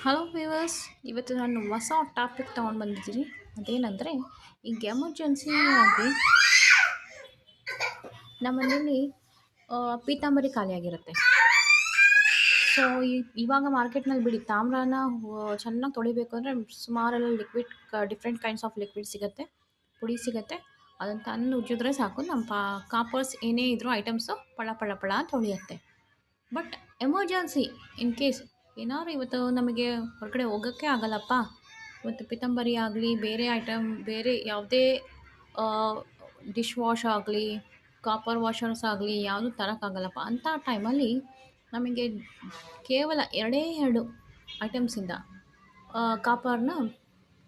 Hello viewers ಇವತ್ತು ನಾನು ಹೊಸ ಟಾಪಿಕ್ ತೊಗೊಂಡು ಬಂದಿದ್ದೀನಿ. ಅದೇನೆಂದರೆ ಈಗ ಎಮರ್ಜೆನ್ಸಿ ಆಗಿ ನಮ್ಮ ಮನೇಲಿ ಆ, ಪೀತಾಂಬರಿ ಖಾಲಿಯಾಗಿರುತ್ತೆ ಸೊ ಇವಾಗ ಮಾರ್ಕೆಟ್ನಲ್ಲಿ ಬಿಡಿ ತಾಮ್ರನ ಚೆನ್ನಾಗಿ ತೊಳಿಬೇಕು ಅಂದರೆ ಸುಮಾರೆಲ್ಲ liquid different kinds of liquid ಸಿಗುತ್ತೆ ಪುಡಿ ಸಿಗುತ್ತೆ. ಅದನ್ನು ತಂದು ಉಜ್ಜಿದ್ರೆ ಸಾಕು. ನಮ್ಮ ಪಾ ಕಾಪರ್ಸ್ ಏನೇ ಇದ್ರೂ ಐಟಮ್ಸು ಪಳ ಪಳ ಪಳ ಅಂತ ತೊಳೆಯುತ್ತೆ. ಬಟ್ ಎಮರ್ಜೆನ್ಸಿ ಇನ್ ಕೇಸ್ ಏನಾದ್ರು ಇವತ್ತು ನಮಗೆ ಹೊರಗಡೆ ಹೋಗೋಕ್ಕೆ ಆಗಲ್ಲಪ್ಪ. ಇವತ್ತು ಪಿತಂಬರಿ ಆಗಲಿ, ಬೇರೆ ಐಟಮ್ ಬೇರೆ ಯಾವುದೇ ಡಿಶ್ ವಾಶ್ ಆಗಲಿ ಕಾಪರ್ ವಾಷರ್ಸ್ ಆಗಲಿ ಯಾವುದೂ ತರೋಕ್ಕಾಗಲ್ಲಪ್ಪ ಅಂಥ ಟೈಮಲ್ಲಿ ನಮಗೆ ಕೇವಲ ಎರಡೇ ಎರಡು ಐಟಮ್ಸಿಂದ ಕಾಪರ್ನ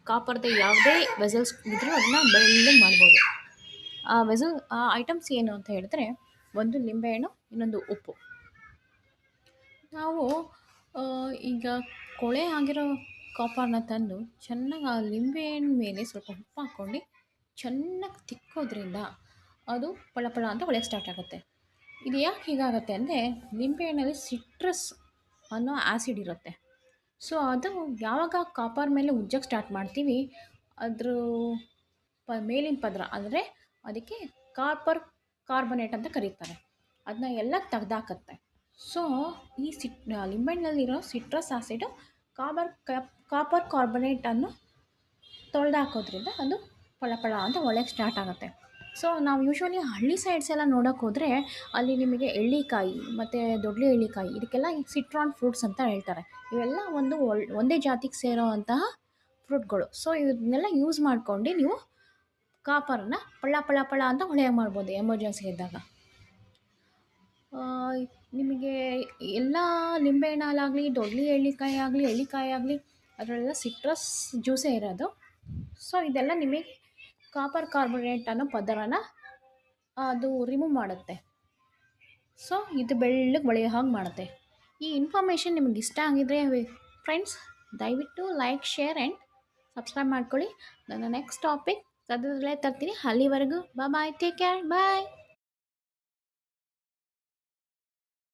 ಕಾಪರ್ದ ಯಾವುದೇ ವೆಸಲ್ಸ್ ಇದ್ದರೂ ಅದನ್ನ ಬೆಳ್ಳಿ ಮಾಡ್ಬೋದು. ಆ ವೆಸಲ್ ಆ ಐಟಮ್ಸ್ ಏನು ಅಂತ ಹೇಳಿದ್ರೆ, ಒಂದು ನಿಂಬೆಹಣ್ಣು ಇನ್ನೊಂದು ಉಪ್ಪು. ನಾವು ಈಗ ಕೊಳೆ ಆಗಿರೋ ಕಾಪರ್ನ ತಂದು ಚೆನ್ನಾಗಿ ಆ ಲಿಂಬೆಹಣ್ಣು ಮೇಲೆ ಸ್ವಲ್ಪ ಉಪ್ಪು ಹಾಕ್ಕೊಂಡು ಚೆನ್ನಾಗಿ ತಿಕ್ಕೋದ್ರಿಂದ ಅದು ಪಳ ಪಳ ಅಂತ ಹೊಳೆಯಕ್ಕೆ ಸ್ಟಾರ್ಟ್ ಆಗುತ್ತೆ. ಇದು ಯಾಕೆ ಹೀಗಾಗುತ್ತೆ ಅಂದರೆ ಲಿಂಬೆಹಣ್ಣಲ್ಲಿ ಸಿಟ್ರಸ್ ಅನ್ನೋ ಆ್ಯಸಿಡ್ ಇರುತ್ತೆ. ಸೊ ಅದು ಯಾವಾಗ ಕಾಪರ್ ಮೇಲೆ ಉಜ್ಜಕ್ಕೆ ಸ್ಟಾರ್ಟ್ ಮಾಡ್ತೀವಿ? ಅದ್ರ ಪ, ಮೇಲಿನ ಪದರ ಅಂದರೆ ಅದಕ್ಕೆ ಕಾಪರ್ ಕಾರ್ಬನೇಟ್ ಅಂತ ಕರೀತಾರೆ. ಅದನ್ನ ಎಲ್ಲ ತೆಗ್ದಾಕತ್ತೆ. ಸೊ ಈ ಸಿಟ್ ಲಿಂಬೆಹಣ್ಣಲ್ಲಿರೋ ಸಿಟ್ರಸ್ ಆ್ಯಸಿಡ್ ಕಾಬರ್ ಕಾಪರ್ ಕಾರ್ಬೊನೇಟನ್ನು ತೊಳೆದಾಕೋದ್ರಿಂದ ಅದು ಪಳ ಪಳ ಅಂತ ಒಳಗೆ ಸ್ಟಾರ್ಟ್ ಆಗುತ್ತೆ. ಸೊ ನಾವು ಯೂಶ್ವಲಿ ಹಳ್ಳಿ ಸೈಡ್ಸ್ ಎಲ್ಲ ನೋಡೋಕೆ ಹೋದರೆ ಅಲ್ಲಿ ನಿಮಗೆ ಎಳ್ಳಿಕಾಯಿ ಮತ್ತು ದೊಡ್ಡಲಿ ಎಳ್ಳಿಕಾಯಿ ಇದಕ್ಕೆಲ್ಲ ಸಿಟ್ರಾನ್ ಫ್ರೂಟ್ಸ್ ಅಂತ ಹೇಳ್ತಾರೆ. ಇವೆಲ್ಲ ಒಂದು ಒಂದೇ ಜಾತಿಗೆ ಸೇರೋ ಅಂತಹ ಫ್ರೂಟ್ಗಳು ಸೊ ಇದನ್ನೆಲ್ಲ ಯೂಸ್ ಮಾಡ್ಕೊಂಡು ನೀವು ಕಾಪರನ್ನು ಪಳ್ಳ ಪಳ ಪಳ ಅಂತ ಹೊಳೆಯಾಗಿ ಮಾಡ್ಬೋದು ಎಮರ್ಜೆನ್ಸಿ ಇದ್ದಾಗ. ಎಲ್ಲ ಲಿಂಬೆಹಣ್ಣು ಹಾಲಾಗಲಿ ದೊಡ್ಲಿ ಎಳ್ಳಿಕಾಯಿ ಆಗಲಿ ಎಳ್ಳಿಕಾಯಿ ಆಗಲಿ ಅದರಲ್ಲೆಲ್ಲ ಸಿಟ್ರಸ್ ಜ್ಯೂಸೇ ಇರೋದು. ಸೊ ಇದೆಲ್ಲ ನಿಮಗೆ ಕಾಪರ್ ಕಾರ್ಬೋನೇಟ್ ಅನ್ನೋ ಪದರನ, ಅದು ರಿಮೂವ್ ಮಾಡುತ್ತೆ. ಸೊ ಇದು ಬೆಳ್ಳಗೆ ಬೆಳೆಯೋ ಹಾಗೆ ಮಾಡುತ್ತೆ. ಈ ಇನ್ಫಾರ್ಮೇಷನ್ ನಿಮಗೆ ಇಷ್ಟ ಆಗಿದ್ರೆ ಫ್ರೆಂಡ್ಸ್ ದಯವಿಟ್ಟು ಲೈಕ್ ಶೇರ್ ಆ್ಯಂಡ್ ಸಬ್ಸ್ಕ್ರೈಬ್ ಮಾಡ್ಕೊಳ್ಳಿ. ನನ್ನ ನೆಕ್ಸ್ಟ್ ಟಾಪಿಕ್ ಸದ್ಯದಲ್ಲೇ ತರ್ತೀನಿ. ಅಲ್ಲಿವರೆಗೂ ಬಾಯ್ ಟೇಕ್ ಕೇರ್ ಬಾಯ್